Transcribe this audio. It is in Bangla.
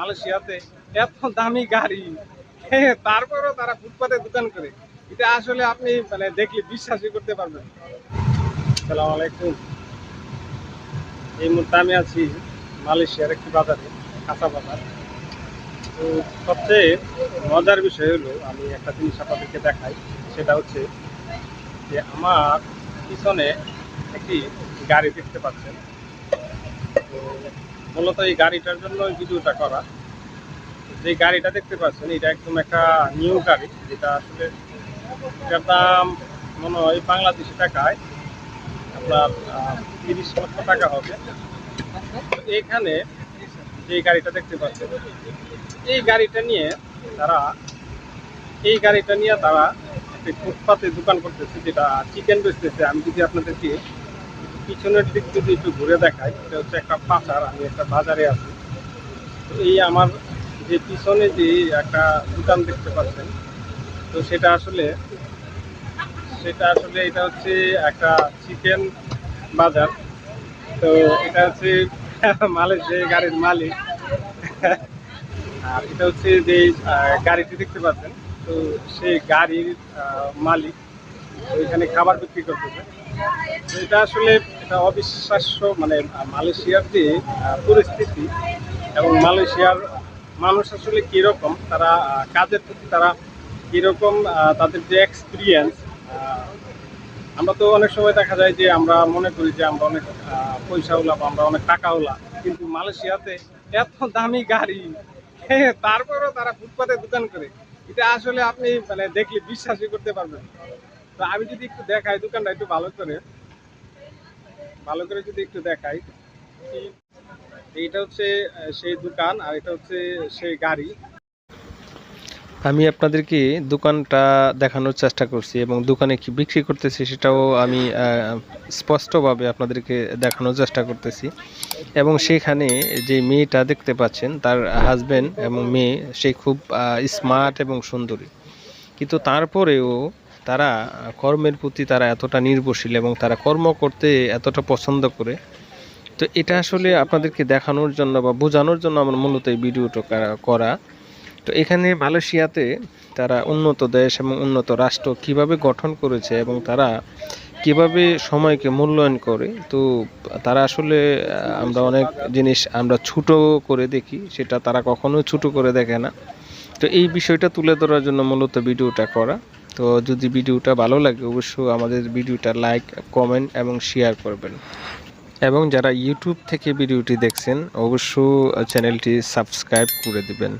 মালয়েশিয়াতে এত দামি গাড়ি। তারপরেও তারা ফুটপাতে দোকান করে। এটা আসলে আপনি মানে দেখলে বিশ্বাসই করতে পারবেন সালাম আলাইকুম। এই মুহূর্তে আমি আছি মালয়েশিয়ার একটি বাজারে, কাঁচা বাজার। তো সবচেয়ে মজার বিষয় হলো, আমি একটা জিনিস আপনাদেরকে দেখাই, সেটা হচ্ছে যে আমার পিছনে একটি গাড়ি দেখতে পাচ্ছেন। তো মূলত এই গাড়িটার জন্য এই ভিডিওটা করা। যে গাড়িটা দেখতে পাচ্ছেন, এটা একদম একটা নিউ গাড়ি, যেটা আসলে এটার দাম মনে হয় বাংলাদেশি টাকায় আপনার তিরিশ লক্ষ টাকা হবে। তো এইখানে যে গাড়িটা দেখতে পাচ্ছেন, এই গাড়িটা নিয়ে তারা, এই গাড়িটা নিয়ে তারা একটি ফুটপাতে দোকান করতেছে, যেটা চিকেন বেচতেছে। আমি যদি আপনাদেরকে পিছনের দিক যদি একটু ঘুরে দেখাই, এটা হচ্ছে একটা পাচার, আমি একটা বাজারে আছি। তো এই আমার যে পিছনে যে একটা দোকান দেখতে পাচ্ছেন, তো সেটা আসলে সেটা আসলে এটা হচ্ছে একটা চিকেন বাজার। তো এটা হচ্ছে মালের যে গাড়ির মালিক। আর এটা হচ্ছে যে গাড়িটি দেখতে পাচ্ছেন, তো সেই গাড়ির মালিক তো এখানে খাবার বিক্রি করতেছে। এটা আসলে এটা অবিশ্বাস্য মানে মালয়েশিয়ার যে পরিস্থিতি এবং মালয়েশিয়ার মানুষ আসলে কীরকম তারা কাজের প্রতি তারা কীরকম তাদের যে এক্সপিরিয়েন্স আমরা তো অনেক সময় দেখা যায় যে আমরা মনে করি যে আমরা অনেক আহ, পয়সাওয়ালা বা আমরা অনেক টাকাওয়ালা কিন্তু মালয়েশিয়াতে এত দামি গাড়ি তারপরেও তারা ফুটপাতে দোকান করে। এটা আসলে আপনি মানে দেখলে বিশ্বাসই করতে পারবেন তো আমি যদি একটু দেখাই, দোকানটা একটু ভালো করে ভালো করে যদি একটু দেখাই। এই- এইটা হচ্ছে সেই দোকান আর এটা হচ্ছে সেই গাড়ি। আমি আপনাদেরকে দোকানটা দেখানোর চেষ্টা করছি এবং দোকানে কি বিক্রি করতেছি সেটাও আমি স্পষ্টভাবে আপনাদেরকে দেখানোর চেষ্টা করতেছি। এবং সেখানে যে মেয়েটা দেখতে পাচ্ছেন, তার হাজব্যান্ড এবং মেয়ে, সে খুব স্মার্ট এবং সুন্দরী। কিন্তু তারপরেও তারা, কর্মের প্রতি তারা এতটা নির্ভরশীল এবং তারা কর্ম করতে এতটা পছন্দ করে। তো এটা আসলে আপনাদেরকে দেখানোর জন্য বা বোঝানোর জন্য আমার মূলত এই ভিডিওটা করা- তো এখানে মালয়েশিয়াতে তারা উন্নত দেশ এবং উন্নত রাষ্ট্র কীভাবে গঠন করেছে এবং তারা কীভাবে সময়কে মূল্যায়ন করে, তো তারা আসলে আমরা অনেক জিনিস আমরা ছোট করে দেখি, সেটা তারা কখনোই ছোট করে দেখে না। তো এই বিষয়টা তুলে ধরার জন্য মূলত ভিডিওটা করা। তো যদি ভিডিওটা ভালো লাগে, অবশ্যই আমাদের ভিডিওটা লাইক, কমেন্ট এবং শেয়ার করবেন। এবং যারা ইউটিউব থেকে ভিডিওটি দেখছেন, অবশ্যই চ্যানেলটি সাবস্ক্রাইব করে দিবেন।